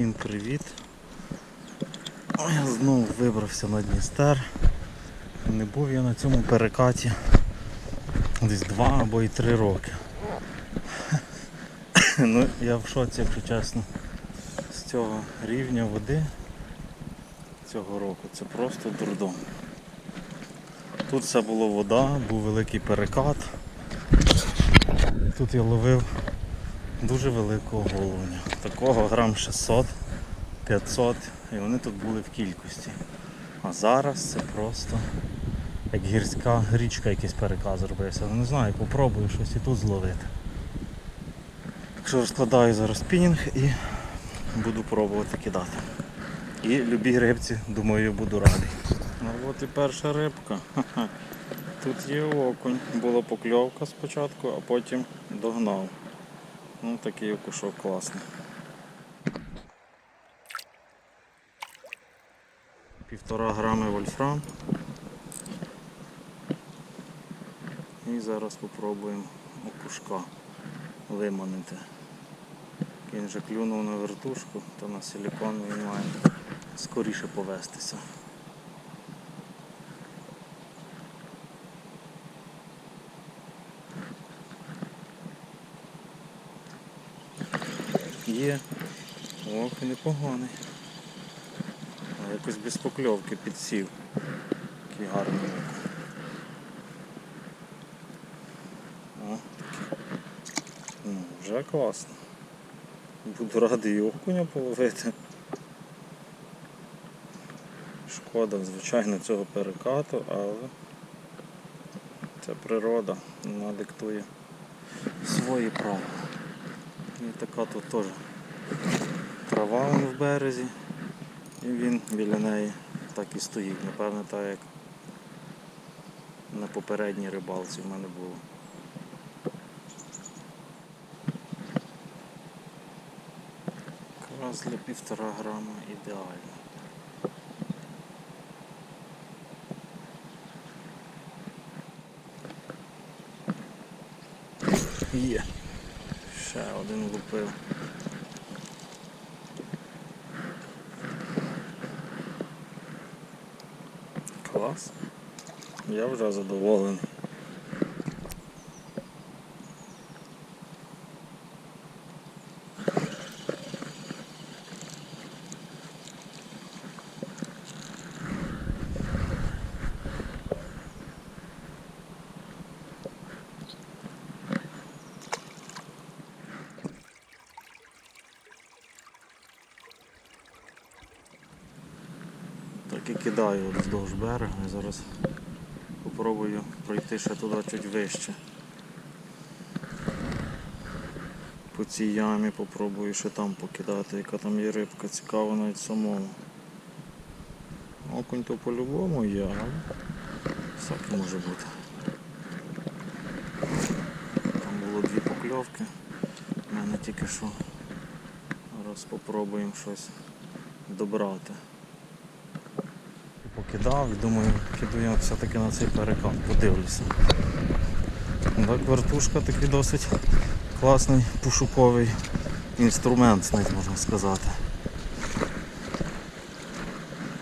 Всім привіт! Я знову вибрався на Дністер. Не був я на цьому перекаті десь два або і три роки. Ну, я в шоці, якщо чесно, з цього рівня води цього року. Це просто дурдом. Тут все було вода, був великий перекат. Тут я ловив дуже великого головня. Такого грам 600, 500 і вони тут були в кількості. А зараз це просто як гірська річка якийсь переказ зробився. Ну, Не знаю, попробую щось і тут зловити. Якщо розкладаю зараз спінінг і буду пробувати кидати. І любій рибці, думаю, буду радий. Ну от і перша рибка. Тут є окунь. Була покльовка спочатку, а потім догнав. Ну такий окушок класний. Півтора грами вольфрам. І зараз спробуємо окушка виманити. Він вже клюнув на вертушку, то на силікон він має скоріше повестися. Є. Ох, непоганий. Якось без покльовки підсів. Такий гарний. О. Ну, вже класно. Буду радий і окуня половити. Шкода, звичайно, цього перекату, але це природа, вона диктує свої правила. І така тут теж трава в березі. І він біля неї так і стоїть. Напевно, так як на попередній рибалці в мене було. Якраз для півтора грама ідеально. Є. Ще один лупив. Клас. Я вже задоволений. І кидаю вздовж берега. Я зараз попробую пройти ще туди чуть вище. По цій ямі попробую ще там покидати, яка там є рибка, цікаво навіть самому. Окунь то по-любому є, але всяке може бути. Там було дві покльовки. У мене тільки що. Зараз спробуємо щось добрати покидав і думаю, піду я все-таки на цей перекат, подивлюся. Так, вертушка такий досить класний пошуковий інструмент, навіть можна сказати.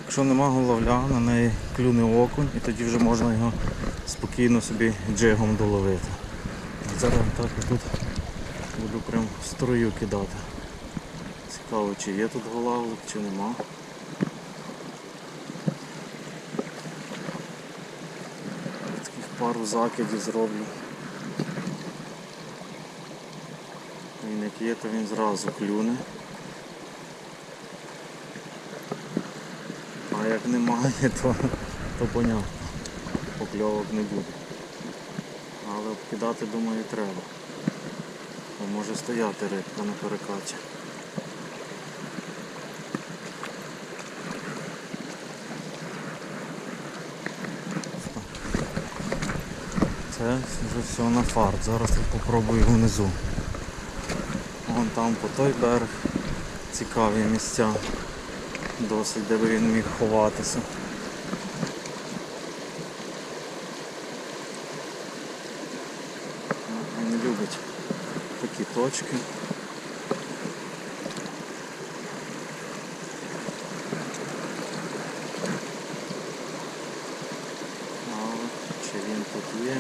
Якщо нема головля, на неї клюне окунь і тоді вже можна його спокійно собі джигом доловити. Зараз так і тут буду прям струю кидати. Цікаво, чи є тут голавлик, чи нема. Пару закидів зроблю. Він як є, то він зразу клюне. А як немає, то, то понятно. Покльовок не буде. Але обкидати, думаю, треба. Бо може стояти рибка на перекаті. Це вже все на фарт. Зараз я попробую внизу. Вон там по той берег цікаві місця. Досить, де би він міг ховатися. Він любить такі точки. є,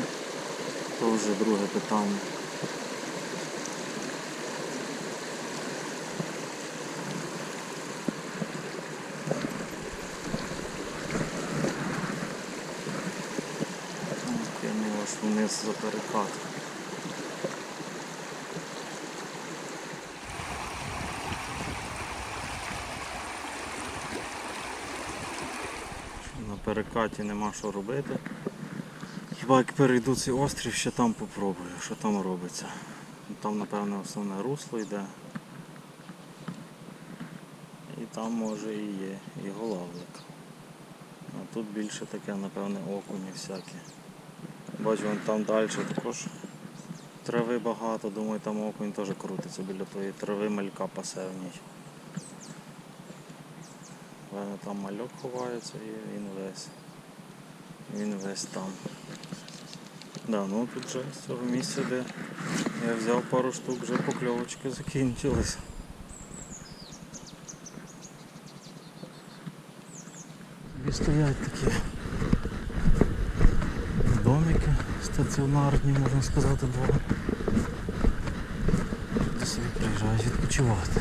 то вже друге питання. Вниз за перекат. На перекаті нема що робити. Хіба як перейду цей острів, ще там попробую, що там робиться. Там, напевне, основне русло йде. І там може і є, і голавлик. А тут більше таке, напевне, окуні всякі. Бачу, вон там далі також трави багато, думаю, там окунь теж крутиться біля тої трави малька пасе в ній. Там мальок ховається і він весь. Він весь там. Да, ну тут же з цього місця, де я взяв пару штук, вже покльовочки закінчились. Тобі стоять такі домики стаціонарні, можна сказати, два. Люди собі приїжджають відпочивати.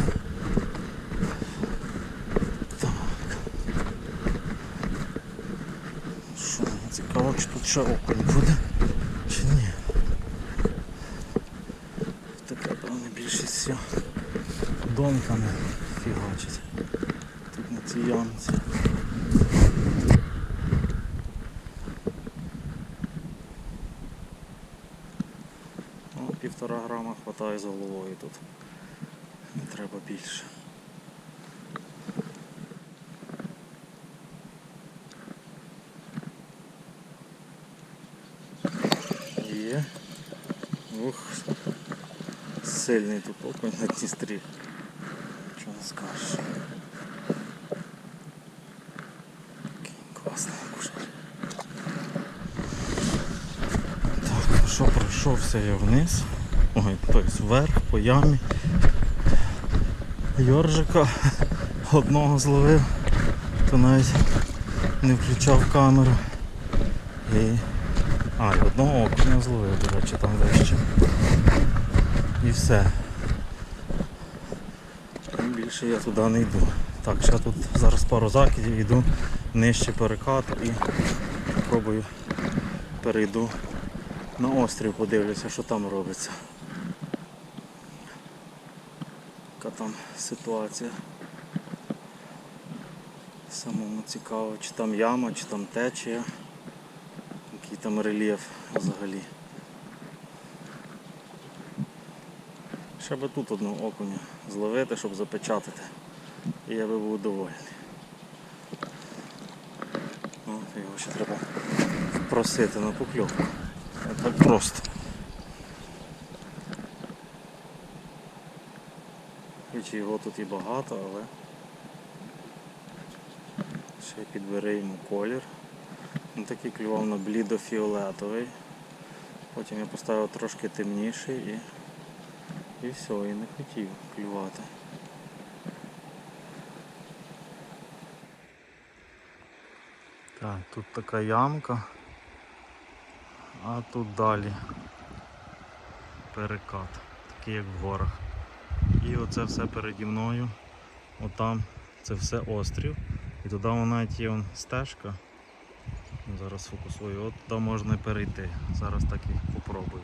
Так. Що, цікаво, чи тут ще окунь буде, чи ні. Таке, певне, більшість вся домками фігачить. Тут на цій ямці. Ну, півтора грама хватає з головою тут. Не треба більше. Є. Ух, сильний тут окунь на Дністрі. Скажеш. Класний окушер. Так, ну що пройшовся я вниз. Ой, тобто вверх по ямі. Йоржика одного зловив, то навіть не включав камеру. І... А, і одного окуня зловив, до речі, там вище. І все. Більше я туди не йду. Так, ще тут зараз пару закидів, йду нижче перекату і спробую перейду на острів, подивлюся, що там робиться. Яка там ситуація. Самому цікаво, чи там яма, чи там течія, який там рельєф взагалі. Ще би тут одного окуня зловити, щоб запечатати. І я би був довольний. О, його ще треба просити на покльовку. Так просто. Хоч його тут і багато, але ще підбери йому колір. Він такий клював на блідо-фіолетовий. Потім я поставив трошки темніший і, і все, і не хотів клювати. Так, тут така ямка, а тут далі перекат, такий як в горах. І оце все переді мною. Отам це все острів. І туди вона є стежка. Зараз фокусую, от туди можна перейти. Зараз так і попробую.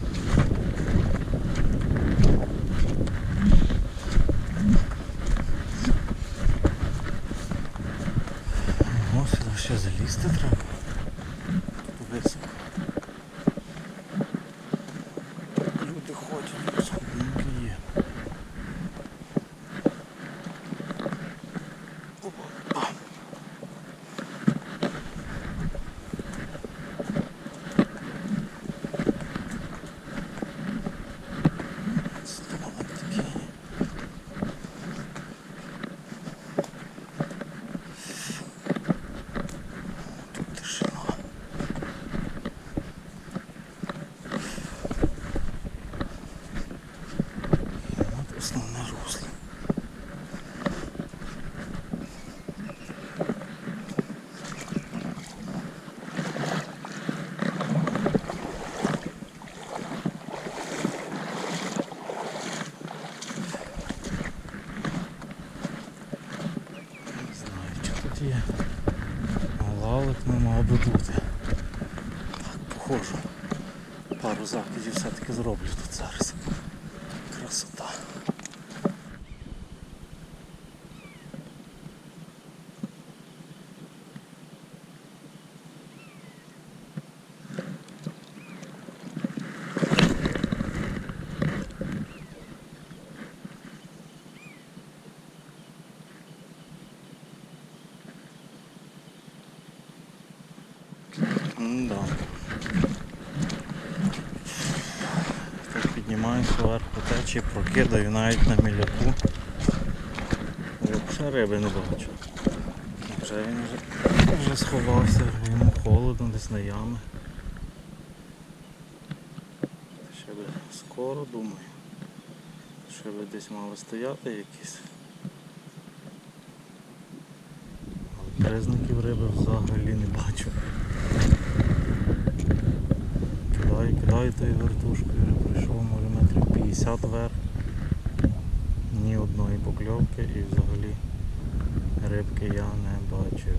бути. Так, похожу. Пару закидів все-таки зроблю тут зараз. Красота. Да. Так піднімаюся вверх по прокидаю навіть на міляку. Вже риби не бачу. Вже він вже, вже сховався, йому холодно десь на ями. Ще би скоро думаю. Ще би десь мали стояти якісь. Признаків риби взагалі не бачу. Кидаю, тою вертушкою, вже пройшов може метрів 50 вверх. Ні одної покльовки і взагалі рибки я не бачив.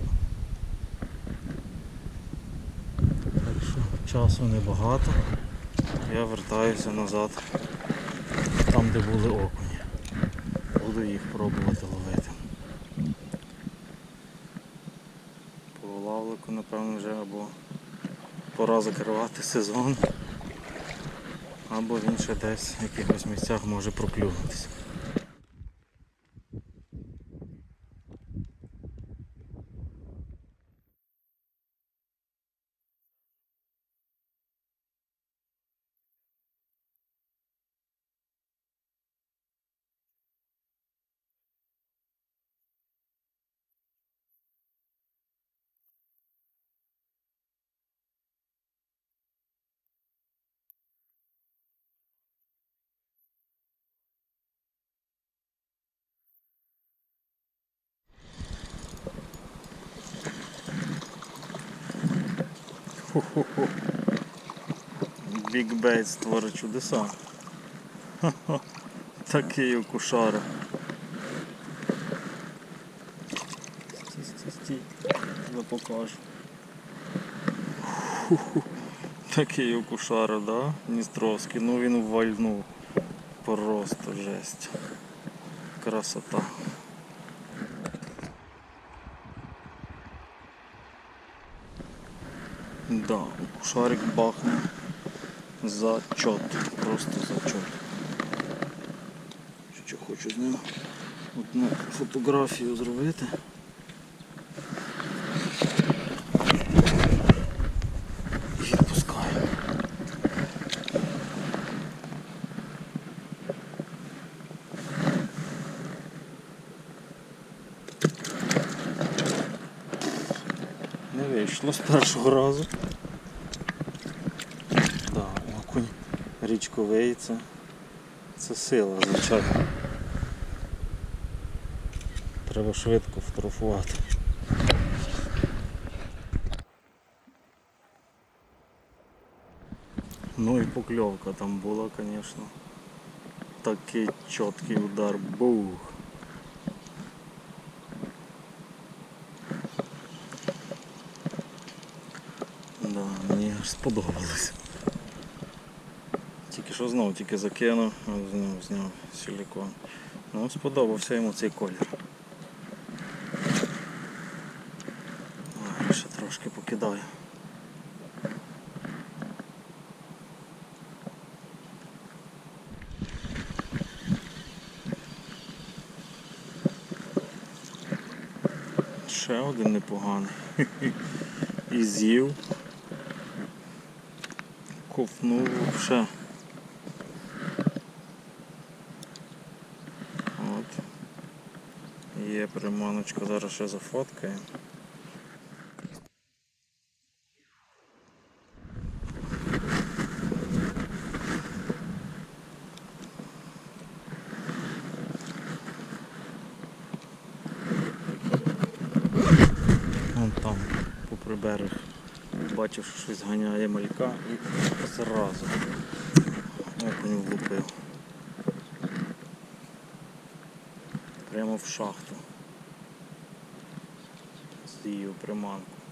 Так що часу небагато. Я вертаюся назад там де були окуні. Буду їх пробувати ловити. По лавлику, напевно, вже або пора закривати сезон, або він ще десь в якихось місцях може проклюнутися. Бік Бейт створить чудеса. Такий окушара. Стій, стій, стій. Покажу. Такий окушара, да? Дністровський. Ну він вальнув. Просто жесть. Красота. Да, шарик бахнет. Зачет. Просто зачет. Що хочу з ним одну фотографію зробити. І відпускаю. Не вийшло з першого разу. Да, окунь річковий це, це сила, звичайно. Треба швидко фотографувати. Ну і покльовка там була, звісно. Такий чіткий удар. Бух. Да, аж сподобалось. Тільки що знову тільки закинув, знову зняв силікон. Ну, сподобався йому цей колір. Ще трошки покидаю. Ще один непоганий. І з'їв. Ковнув ще. От. Є приманочка, зараз ще зафоткає. Вон там, попри берег. Бачив, що щось ганяє малька і зразу окунь влупив. Прямо в шахту. її приманку.